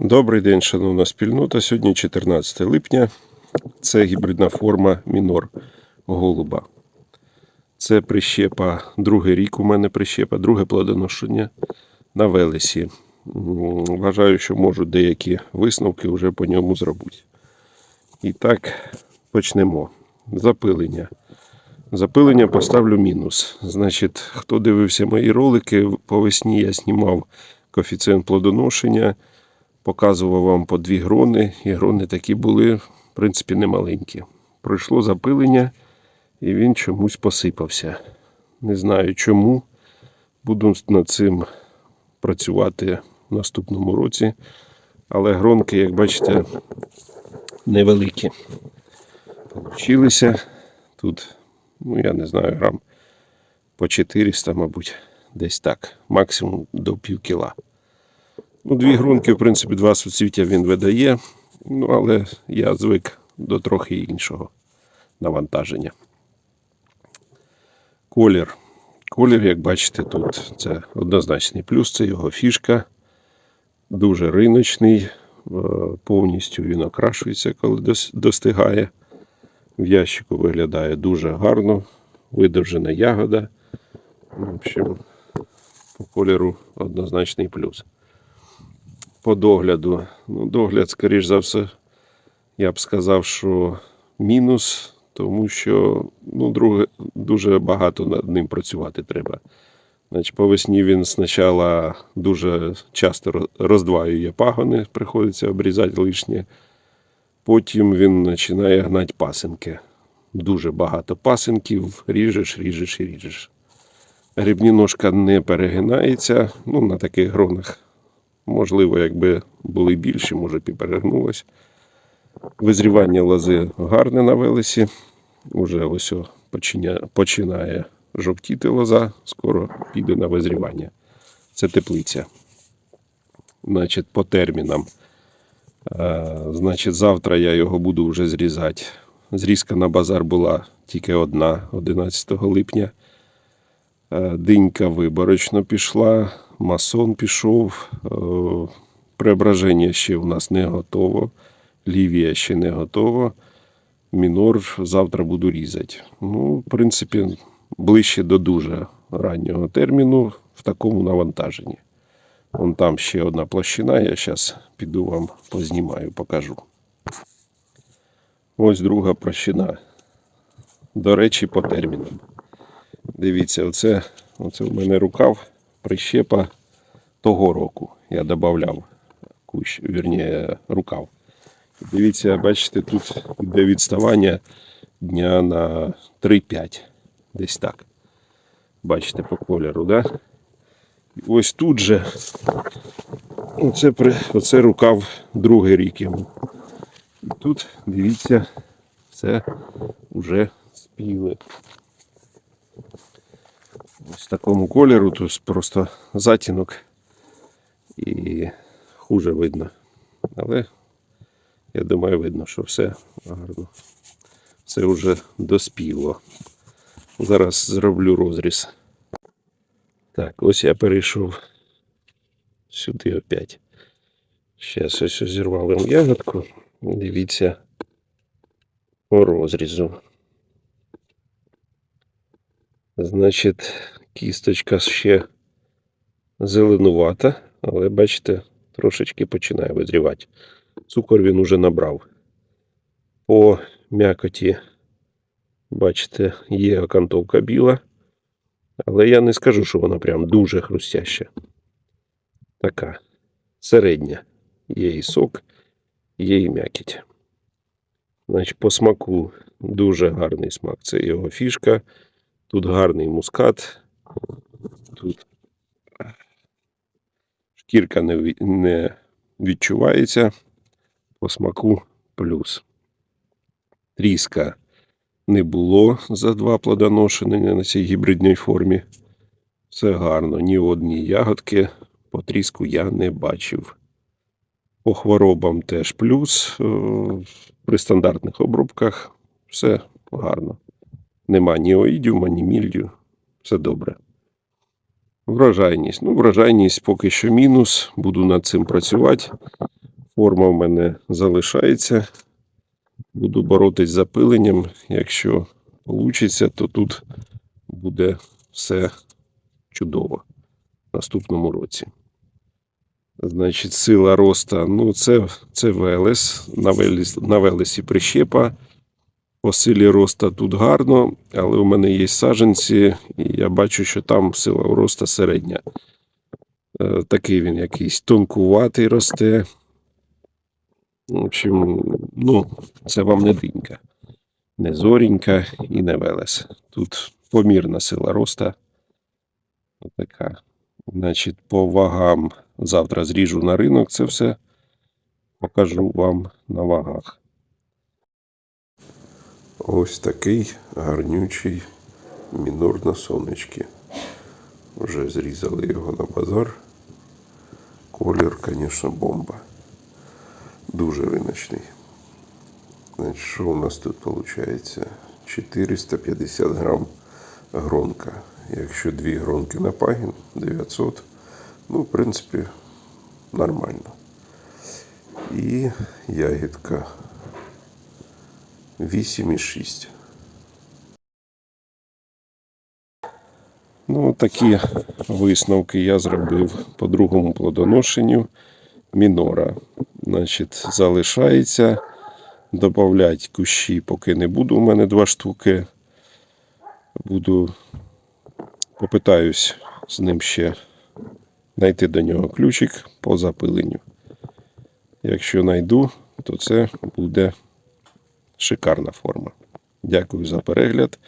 Добрий день, шановна спільнота. Сьогодні 14 липня. Це гібридна форма мінор голуба. Це прищепа, другий рік у мене прищепа, друге плодоношення на Велесі. Вважаю, що можу деякі висновки вже по ньому зробити. І так, почнемо. Запилення. Запилення поставлю мінус. Значить, хто дивився мої ролики, по весні я знімав коефіцієнт плодоношення показував вам по дві грони, і грони такі були, в принципі, немаленькі. Пройшло запилення, і він чомусь посипався. Не знаю чому. Буду над цим працювати в наступному році. Але гронки, як бачите, невеликі. Получилися тут, ну я не знаю, грам по 400, мабуть, десь так, максимум до пів кіла. Ну, дві грунки, в принципі, два суцвіття він видає, ну, але я звик до трохи іншого навантаження. Колір. Колір, як бачите, тут це однозначний плюс, це його фішка. Дуже риночний, е, повністю він окрашується, коли достигає. В ящику виглядає дуже гарно, видовжена ягода. В общем, по кольору однозначний плюс по догляду. Ну, догляд, скоріш за все, я б сказав, що мінус, тому що ну, друге, дуже багато над ним працювати треба. Значить, по весні він спочатку дуже часто роздваює пагони, приходиться обрізати лишнє. Потім він починає гнати пасинки. Дуже багато пасинків, ріжеш, ріжеш і ріжеш. Грибні ножка не перегинається. Ну, на таких гронах Можливо, якби були більші, може б. Визрівання лози гарне на велесі. Уже ось починає жовтіти лоза, скоро піде на визрівання. Це теплиця. Значить, по термінам. Значить, завтра я його буду вже зрізати. Зрізка на базар була тільки одна 11 липня. Динька виборочно пішла, масон пішов. е, Преображення ще в нас не готово. Лівія ще не готова. Мінор завтра буду різати. Ну, в принципі, ближче до дуже раннього терміну в такому навантаженні. Вон там ще одна площина, я зараз піду вам познімаю, покажу. Ось друга площина. До речі, по термінам. Дивіться, оце, оце в мене рукав, прищепа того року. Я додавав кущ, вірніше, рукав. Дивіться, бачите, тут йде відставання дня на 3-5. Десь так. Бачите по кольору, да? І Ось тут же оце, оце рукав другий рік йому. І тут, дивіться, це вже спіли. Ось такому кольору, тут просто затінок і хуже видно. Але я думаю, видно, що все гарно. Це вже доспіло. Зараз зроблю розріз. Так, ось я перейшов сюди опять. Зараз ось зірвав їм ягодку. Дивіться по розрізу. Значить, кісточка ще зеленувата, але бачите, трошечки починає визрівати. Цукор він уже набрав. По м'якоті, бачите, є окантовка біла. Але я не скажу, що вона прям дуже хрустяща. Така середня. Є і сок, є і м'якіть. Значить, по смаку дуже гарний смак. Це його фішка. Тут гарний мускат. Тут шкірка не, не відчувається. По смаку плюс. Тріска не було за два плодоношення на цій гібридній формі. Все гарно. Ні одній ягодки по тріску я не бачив. По хворобам теж плюс. Е, При стандартних обробках все гарно. Нема ні оїдіума, ні мільдю. Все добре. Врожайність. Ну, врожайність поки що мінус. Буду над цим працювати. Форма в мене залишається. Буду боротись з запиленням. Якщо вийде, то тут буде все чудово в наступному році. Значить, сила роста. Ну, це, це Велес. На, Велес. на Велесі прищепа. По силі роста тут гарно, але у мене є саджанці, і я бачу, що там сила роста середня. Е, Такий він якийсь тонкуватий росте. В общем, ну, це вам не динька. Не зорінька і не велес. Тут помірна сила роста. Отака. Значить, по вагам завтра зріжу на ринок це все. Покажу вам на вагах. Ось такий гарнючий мінор на сонечки. Вже зрізали його на базар. Колір, звісно, бомба. Дуже риночний. Значить, що у нас тут виходить? 450 грам гронка. Якщо дві гронки на пагін, 900. Ну, в принципі, нормально. І ягідка 8,6. Ну, такі висновки я зробив по другому плодоношенню мінора. Значить, залишається. Добавлять кущі поки не буду. У мене два штуки. Буду попитаюсь з ним ще знайти до нього ключик по запиленню. Якщо знайду, то це буде шикарна форма. Дякую за перегляд.